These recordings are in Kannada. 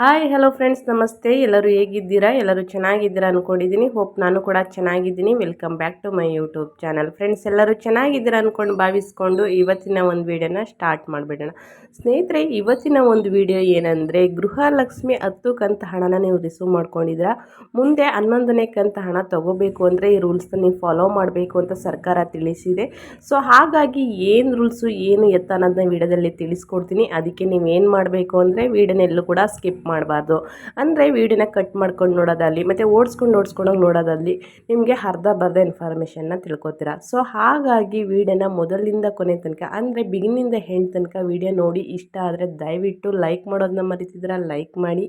ಹಾಯ್ ಹಲೋ ಫ್ರೆಂಡ್ಸ್ ನಮಸ್ತೆ. ಎಲ್ಲರೂ ಹೇಗಿದ್ದೀರಾ? ಎಲ್ಲರೂ ಚೆನ್ನಾಗಿದ್ದೀರಾ ಅಂದ್ಕೊಂಡಿದ್ದೀನಿ ಹೋಪ್ ನಾನು ಕೂಡ ಚೆನ್ನಾಗಿದ್ದೀನಿ. Welcome back to my YouTube channel friends ಎಲ್ಲರೂ ಚೆನ್ನಾಗಿದ್ದೀರಾ ಅಂದ್ಕೊಂಡು ಭಾವಿಸ್ಕೊಂಡು ಇವತ್ತಿನ ಒಂದು ವೀಡಿಯೋನ ಸ್ಟಾರ್ಟ್ ಮಾಡಿಬಿಡೋಣ. ಸ್ನೇಹಿತರೆ, ಇವತ್ತಿನ ಒಂದು ವಿಡಿಯೋ ಏನಂದರೆ, ಗೃಹಲಕ್ಷ್ಮಿ ಹತ್ತು ಕಂತ ಹಣನ ನೀವು ರಿಸೀವ್ ಮಾಡ್ಕೊಂಡಿದ್ದೀರಾ? ಮುಂದೆ ಹನ್ನೊಂದನೇ ಕಂತ ಹಣ ತಗೋಬೇಕು ಅಂದರೆ ಈ ರೂಲ್ಸ್ನ ನೀವು ಫಾಲೋ ಮಾಡಬೇಕು ಅಂತ ಸರ್ಕಾರ ತಿಳಿಸಿದೆ. ಸೊ ಹಾಗಾಗಿ ಏನು ರೂಲ್ಸು ಏನು ಎತ್ತ ಅನ್ನೋದನ್ನ ವಿಡಿಯೋದಲ್ಲಿ ತಿಳಿಸ್ಕೊಡ್ತೀನಿ. ಅದಕ್ಕೆ ನೀವು ಏನು ಮಾಡಬೇಕು ಅಂದರೆ ವಿಡಿಯೋನೆಲ್ಲೂ ಕೂಡ ಸ್ಕಿಪ್ ಮಾಡಬಾರ್ದು. ಅಂದರೆ ವೀಡಿಯೋನ ಕಟ್ ಮಾಡ್ಕೊಂಡು ನೋಡೋದಾಗಲಿ, ಮತ್ತು ಓಡಿಸ್ಕೊಂಡು ಓಡಿಸ್ಕೊಂಡೋಗಿ ನೋಡೋದಲ್ಲಿ ನಿಮಗೆ ಅರ್ಧ ಬರ್ಧ ಇನ್ಫಾರ್ಮೇಷನ್ನ ತಿಳ್ಕೊತೀರ. ಸೊ ಹಾಗಾಗಿ ವೀಡಿಯೋನ ಮೊದಲಿಂದ ಕೊನೆ ತನಕ, ಅಂದರೆ ಬಿಗಿನಿಂದ ಹೆಣ್ಣು ತನಕ ವೀಡಿಯೋ ನೋಡಿ ಇಷ್ಟ ಆದರೆ ದಯವಿಟ್ಟು ಲೈಕ್ ಮಾಡೋದನ್ನ ಮರಿತಿದ್ರೆ ಲೈಕ್ ಮಾಡಿ.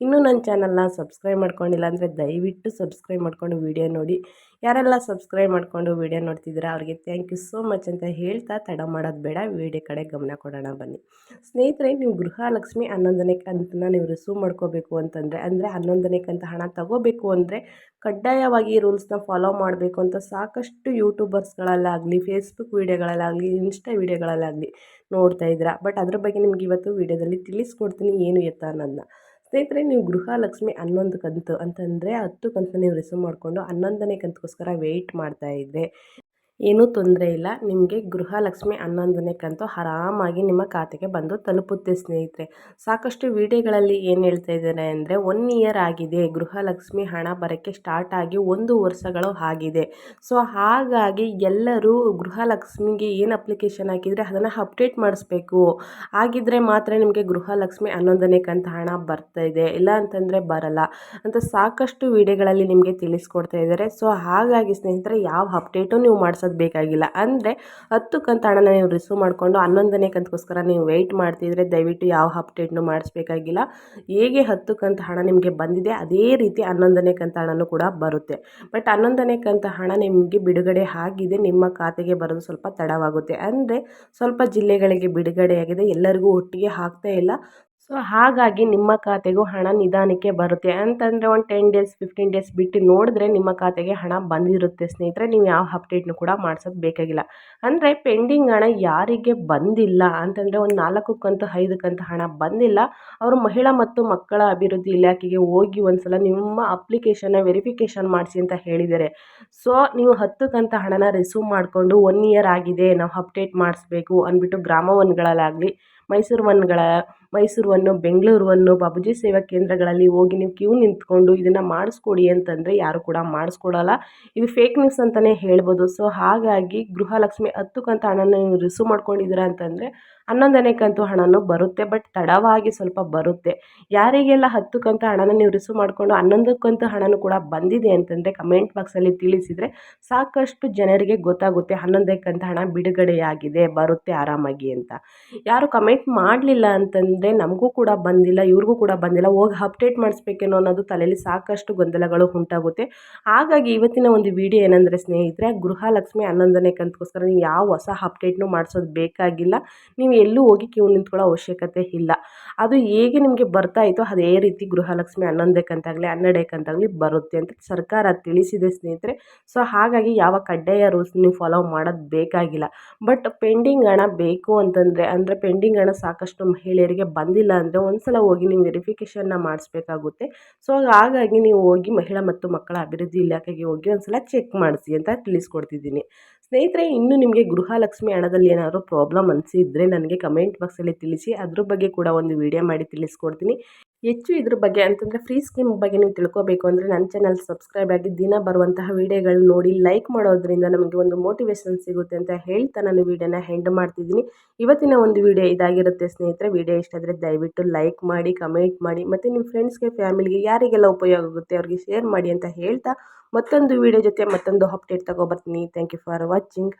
ಇನ್ನೂ ನನ್ನ ಚಾನಲ್ನ ಸಬ್ಸ್ಕ್ರೈಬ್ ಮಾಡ್ಕೊಂಡಿಲ್ಲ ಅಂದರೆ ದಯವಿಟ್ಟು ಸಬ್ಸ್ಕ್ರೈಬ್ ಮಾಡ್ಕೊಂಡು ವೀಡಿಯೋ ನೋಡಿ. ಯಾರೆಲ್ಲ ಸಬ್ಸ್ಕ್ರೈಬ್ ಮಾಡಿಕೊಂಡು ವೀಡಿಯೋ ನೋಡ್ತಿದ್ದೀರಾ ಅವ್ರಿಗೆ ಥ್ಯಾಂಕ್ ಯು ಸೋ ಮಚ್ ಅಂತ ಹೇಳ್ತಾ ತಡ ಮಾಡೋದು ಬೇಡ, ವೀಡಿಯೋ ಕಡೆ ಗಮನ ಕೊಡೋಣ ಬನ್ನಿ. ಸ್ನೇಹಿತರೆ, ನೀವು ಗೃಹಲಕ್ಷ್ಮಿ ಹನ್ನೊಂದನೇ ಕಂತನ್ನ ನೀವು ರಿಸೀವ್ ಮಾಡ್ಕೋಬೇಕು ಅಂತಂದರೆ, ಅಂದರೆ ಹನ್ನೊಂದನೇ ಕಂತ ಹಣ ತಗೋಬೇಕು ಅಂದರೆ ಕಡ್ಡಾಯವಾಗಿ ರೂಲ್ಸ್ನ ಫಾಲೋ ಮಾಡಬೇಕು ಅಂತ ಸಾಕಷ್ಟು ಯೂಟ್ಯೂಬರ್ಸ್ಗಳಲ್ಲಾಗಲಿ ಫೇಸ್ಬುಕ್ ವೀಡಿಯೋಗಳಲ್ಲಾಗಲಿ ಇನ್ಸ್ಟಾ ವೀಡಿಯೋಗಳಲ್ಲಾಗಲಿ ನೋಡ್ತಾ ಇದ್ದೀರಾ. ಬಟ್ ಅದ್ರ ಬಗ್ಗೆ ನಿಮ್ಗೆ ಇವತ್ತು ವೀಡಿಯೋದಲ್ಲಿ ತಿಳಿಸ್ಕೊಡ್ತೀನಿ, ಏನು ಎತ್ತ ಅನ್ನೋದನ್ನ. ಸ್ನೇಹಿತರೆ, ನೀವು ಗೃಹಲಕ್ಷ್ಮಿ ಹನ್ನೊಂದು ಕಂತು ಅಂತಂದರೆ ಹತ್ತು ಕಂತು ನೀವು ರಿಸೀವ್ ಮಾಡಿಕೊಂಡು ಹನ್ನೊಂದನೇ ಕಂತುಗೋಸ್ಕರ ವೆಯ್ಟ್ ಮಾಡ್ತಾಯಿದ್ರೆ ಏನೂ ತೊಂದರೆ ಇಲ್ಲ. ನಿಮಗೆ ಗೃಹಲಕ್ಷ್ಮಿ ಹನ್ನೊಂದನೇ ಕಂತು ಆರಾಮಾಗಿ ನಿಮ್ಮ ಖಾತೆಗೆ ಬಂದು ತಲುಪುತ್ತೆ ಸ್ನೇಹಿತರೆ. ಸಾಕಷ್ಟು ವಿಡಿಯೋಗಳಲ್ಲಿ ಏನು ಹೇಳ್ತಾ ಇದ್ದಾರೆ ಅಂದರೆ ಒನ್ ಇಯರ್ ಆಗಿದೆ, ಗೃಹಲಕ್ಷ್ಮಿ ಹಣ ಬರೋಕ್ಕೆ ಸ್ಟಾರ್ಟ್ ಆಗಿ ಒಂದು ವರ್ಷಗಳು ಆಗಿದೆ. ಸೊ ಹಾಗಾಗಿ ಎಲ್ಲರೂ ಗೃಹಲಕ್ಷ್ಮಿಗೆ ಏನು ಅಪ್ಲಿಕೇಶನ್ ಹಾಕಿದರೆ ಅದನ್ನು ಅಪ್ಡೇಟ್ ಮಾಡಿಸ್ಬೇಕು. ಹಾಗಿದ್ರೆ ಮಾತ್ರ ನಿಮಗೆ ಗೃಹಲಕ್ಷ್ಮಿ ಹನ್ನೊಂದನೇ ಕಂತು ಹಣ ಬರ್ತಾ ಇದೆ. ಇಲ್ಲ ಅಂತಂದರೆ ಬರಲ್ಲ ಅಂತ ಸಾಕಷ್ಟು ವಿಡಿಯೋಗಳಲ್ಲಿ ನಿಮಗೆ ತಿಳಿಸ್ಕೊಡ್ತಾ ಇದ್ದಾರೆ. ಸೊ ಹಾಗಾಗಿ ಸ್ನೇಹಿತರೆ, ಯಾವ ಅಪ್ಡೇಟು ನೀವು ಮಾಡಿಸೋದು ಬೇಕಾಗಿಲ್ಲ. ಅಂದರೆ ಹತ್ತು ಕಂತು ಹಣನ ನೀವು ರಿಸೀವ್ ಮಾಡಿಕೊಂಡು ಹನ್ನೊಂದನೇ ಕಂತಕ್ಕೋಸ್ಕರ ನೀವು ವೆಯ್ಟ್ ಮಾಡ್ತಿದ್ರೆ ದಯವಿಟ್ಟು ಯಾವ ಅಪ್ಡೇಟ್ನು ಮಾಡಿಸ್ಬೇಕಾಗಿಲ್ಲ. ಹೇಗೆ ಹತ್ತು ಕಂತು ಹಣ ನಿಮಗೆ ಬಂದಿದೆ ಅದೇ ರೀತಿ ಹನ್ನೊಂದನೇ ಕಂತು ಹಣನೂ ಕೂಡ ಬರುತ್ತೆ. ಬಟ್ ಹನ್ನೊಂದನೇ ಕಂತು ಹಣ ನಿಮಗೆ ಬಿಡುಗಡೆ ಆಗಿದೆ, ನಿಮ್ಮ ಖಾತೆಗೆ ಬರೋದು ಸ್ವಲ್ಪ ತಡವಾಗುತ್ತೆ. ಅಂದರೆ ಸ್ವಲ್ಪ ಜಿಲ್ಲೆಗಳಿಗೆ ಬಿಡುಗಡೆಯಾಗಿದೆ, ಎಲ್ಲರಿಗೂ ಒಟ್ಟಿಗೆ ಆಗ್ತಾ ಇಲ್ಲ. ಸೊ ಹಾಗಾಗಿ ನಿಮ್ಮ ಖಾತೆಗೂ ಹಣ ನಿಧಾನಕ್ಕೆ ಬರುತ್ತೆ. ಅಂತಂದರೆ ಒಂದು ಟೆನ್ ಡೇಸ್ ಫಿಫ್ಟೀನ್ ಡೇಸ್ ಬಿಟ್ಟು ನೋಡಿದ್ರೆ ನಿಮ್ಮ ಖಾತೆಗೆ ಹಣ ಬಂದಿರುತ್ತೆ ಸ್ನೇಹಿತರೆ. ನೀವು ಯಾವ ಅಪ್ಡೇಟ್ನು ಕೂಡ ಮಾಡ್ಸೋದು ಬೇಕಾಗಿಲ್ಲ. ಅಂದರೆ ಪೆಂಡಿಂಗ್ ಹಣ ಯಾರಿಗೆ ಬಂದಿಲ್ಲ, ಅಂತಂದರೆ ಒಂದು ನಾಲ್ಕು ಕಂತು ಐದು ಕಂತು ಹಣ ಬಂದಿಲ್ಲ. ಅವರು ಮಹಿಳಾ ಮತ್ತು ಮಕ್ಕಳ ಅಭಿವೃದ್ಧಿ ಇಲಾಖೆಗೆ ಹೋಗಿ ಒಂದು ಸಲ ನಿಮ್ಮ ಅಪ್ಲಿಕೇಶನ್ನ ವೆರಿಫಿಕೇಷನ್ ಮಾಡಿಸಿ ಅಂತ ಹೇಳಿದ್ದಾರೆ. ಸೊ ನೀವು ಹತ್ತು ಕಂತು ಹಣನ ರಿಸೀವ್ ಮಾಡಿಕೊಂಡು ಒನ್ ಇಯರ್ ಆಗಿದೆ, ನಾವು ಅಪ್ಡೇಟ್ ಮಾಡಿಸ್ಬೇಕು ಅಂದ್ಬಿಟ್ಟು ಗ್ರಾಮ ಒನ್ಗಳಲ್ಲಾಗಲಿ ಮೈಸೂರು ಒನ್ಗಳ ಮೈಸೂರು ಬೆಂಗಳೂರನ್ನು ಬಾಬುಜಿ ಸೇವಾ ಕೇಂದ್ರಗಳಲ್ಲಿ ಹೋಗಿ ನೀವು ಕ್ಯೂ ನಿಂತ್ಕೊಂಡು ಇದನ್ನು ಮಾಡಿಸ್ಕೊಡಿ ಅಂತಂದರೆ ಯಾರು ಕೂಡ ಮಾಡಿಸ್ಕೊಡಲ್ಲ. ಇದು ಫೇಕ್ ನ್ಯೂಸ್ ಅಂತಲೇ ಹೇಳ್ಬೋದು. ಸೊ ಹಾಗಾಗಿ ಗೃಹಲಕ್ಷ್ಮಿ ಹತ್ತು ಕಂತು ಹಣನ ನೀವು ರಿಸೀವ್ ಮಾಡ್ಕೊಂಡಿದ್ದೀರಾ ಅಂತಂದರೆ ಹನ್ನೊಂದನೇ ಕಂತು ಹಣನೂ ಬರುತ್ತೆ. ಬಟ್ ತಡವಾಗಿ ಸ್ವಲ್ಪ ಬರುತ್ತೆ. ಯಾರಿಗೆಲ್ಲ ಹತ್ತು ಕಂತು ಹಣನ ನೀವು ರಿಸೀವ್ ಮಾಡಿಕೊಂಡು ಹನ್ನೊಂದು ಕಂತು ಹಣನೂ ಕೂಡ ಬಂದಿದೆ ಅಂತಂದರೆ ಕಮೆಂಟ್ ಬಾಕ್ಸಲ್ಲಿ ತಿಳಿಸಿದರೆ ಸಾಕಷ್ಟು ಜನರಿಗೆ ಗೊತ್ತಾಗುತ್ತೆ ಹನ್ನೊಂದನೇ ಕಂತು ಹಣ ಬಿಡುಗಡೆಯಾಗಿದೆ, ಬರುತ್ತೆ ಆರಾಮಾಗಿ ಅಂತ. ಯಾರು ಕಮೆಂಟ್ ಮಾಡಲಿಲ್ಲ ಅಂತಂದರೆ ನಮಗೂ ಕೂಡ ಬಂದಿಲ್ಲ, ಇವ್ರಿಗೂ ಕೂಡ ಬಂದಿಲ್ಲ. ಹೋಗಿ ಅಪ್ಡೇಟ್ ಮಾಡಿಸ್ಬೇಕೇನೋ ಅನ್ನೋದು ತಲೆಯಲ್ಲಿ ಸಾಕಷ್ಟು ಗೊಂದಲಗಳು ಉಂಟಾಗುತ್ತೆ. ಹಾಗಾಗಿ ಇವತ್ತಿನ ಒಂದು ವಿಡಿಯೋ ಏನಂದರೆ ಸ್ನೇಹಿತರೆ, ಗೃಹಲಕ್ಷ್ಮಿ ಹನ್ನೊಂದನೇ ಕಂತುಗೋಸ್ಕರ ನೀವು ಯಾವ ಹೊಸ ಅಪ್ಡೇಟ್ನು ಮಾಡಿಸೋದು ಬೇಕಾಗಿಲ್ಲ. ನೀವು ಎಲ್ಲೂ ಹೋಗಿ ಕ್ಯೂ ನಿಂತ್ಕೊಳ್ಳೋ ಅವಶ್ಯಕತೆ ಇಲ್ಲ. ಅದು ಹೇಗೆ ನಿಮಗೆ ಬರ್ತಾ ಇತ್ತು ಅದೇ ರೀತಿ ಗೃಹಲಕ್ಷ್ಮಿ ಹನ್ನೊಂದನೇ ಕಂತಾಗಲಿ ಹನ್ನೆರಡನೇ ಕಂತಾಗಲಿ ಬರುತ್ತೆ ಅಂತ ಸರ್ಕಾರ ತಿಳಿಸಿದೆ ಸ್ನೇಹಿತರೆ. ಸೊ ಹಾಗಾಗಿ ಯಾವ ಕಡ್ಡಾಯ ರೂಲ್ಸ್ ನೀವು ಫಾಲೋ ಮಾಡೋದು ಬೇಕಾಗಿಲ್ಲ. ಬಟ್ ಪೆಂಡಿಂಗ್ ಹಣ ಬೇಕು ಅಂತಂದರೆ, ಅಂದರೆ ಪೆಂಡಿಂಗ್ ಹಣ ಸಾಕಷ್ಟು ಮಹಿಳೆಯರಿಗೆ ಬಂದಿಲ್ಲ ಅಂದರೆ ಒಂದು ಸಲ ಹೋಗಿ ನೀವು ವೆರಿಫಿಕೇಷನ್ನ ಮಾಡಿಸ್ಬೇಕಾಗುತ್ತೆ. ಸೊ ಹಾಗಾಗಿ ನೀವು ಹೋಗಿ ಮಹಿಳಾ ಮತ್ತು ಮಕ್ಕಳ ಅಭಿವೃದ್ಧಿ ಇಲಾಖೆಗೆ ಹೋಗಿ ಒಂದು ಸಲ ಚೆಕ್ ಮಾಡಿಸಿ ಅಂತ ತಿಳಿಸ್ಕೊಡ್ತಿದ್ದೀನಿ. ಸ್ನೇಹಿತರೆ, ಇನ್ನು ನಿಮಗೆ ಗೃಹಲಕ್ಷ್ಮಿ ಹಣದಲ್ಲಿ ಏನಾದರೂ ಪ್ರಾಬ್ಲಮ್ ಅನಿಸಿದರೆ ನನಗೆ ಕಮೆಂಟ್ ಬಾಕ್ಸಲ್ಲಿ ತಿಳಿಸಿ. ಅದ್ರ ಬಗ್ಗೆ ಕೂಡ ಒಂದು ವಿಡಿಯೋ ಮಾಡಿ ತಿಳಿಸ್ಕೊಡ್ತೀನಿ. ಹೆಚ್ಚು ಇದ್ರ ಬಗ್ಗೆ ಅಂತಂದರೆ ಫ್ರೀ ಸ್ಕೀಮ್ ಬಗ್ಗೆ ನೀವು ತಿಳ್ಕೊಬೇಕು ಅಂದರೆ ನನ್ನ ಚಾನಲ್ ಸಬ್ಸ್ಕ್ರೈಬ್ ಆಗಿ ದಿನ ಬರುವಂತಹ ವೀಡಿಯೋಗಳು ನೋಡಿ ಲೈಕ್ ಮಾಡೋದ್ರಿಂದ ನಮಗೆ ಒಂದು ಮೋಟಿವೇಶನ್ ಸಿಗುತ್ತೆ ಅಂತ ಹೇಳ್ತಾ ನಾನು ವೀಡಿಯೋನ ಹೆಂಡ್ ಮಾಡ್ತಿದ್ದೀನಿ. ಇವತ್ತಿನ ಒಂದು ವಿಡಿಯೋ ಇದಾಗಿರುತ್ತೆ ಸ್ನೇಹಿತರೆ. ವಿಡಿಯೋ ಇಷ್ಟ ಆದರೆ ದಯವಿಟ್ಟು ಲೈಕ್ ಮಾಡಿ ಕಮೆಂಟ್ ಮಾಡಿ, ಮತ್ತು ನಿಮ್ಮ ಫ್ರೆಂಡ್ಸ್ಗೆ ಫ್ಯಾಮಿಲಿಗೆ ಯಾರಿಗೆಲ್ಲ ಉಪಯೋಗ ಆಗುತ್ತೆ ಅವ್ರಿಗೆ ಶೇರ್ ಮಾಡಿ ಅಂತ ಹೇಳ್ತಾ ಮತ್ತೊಂದು ವಿಡಿಯೋ ಜೊತೆ ಮತ್ತೊಂದು ಅಪ್ಡೇಟ್ ತಗೊಬರ್ತೀನಿ ಥ್ಯಾಂಕ್ ಯು ಫಾರ್ ವಾಚಿಂಗ್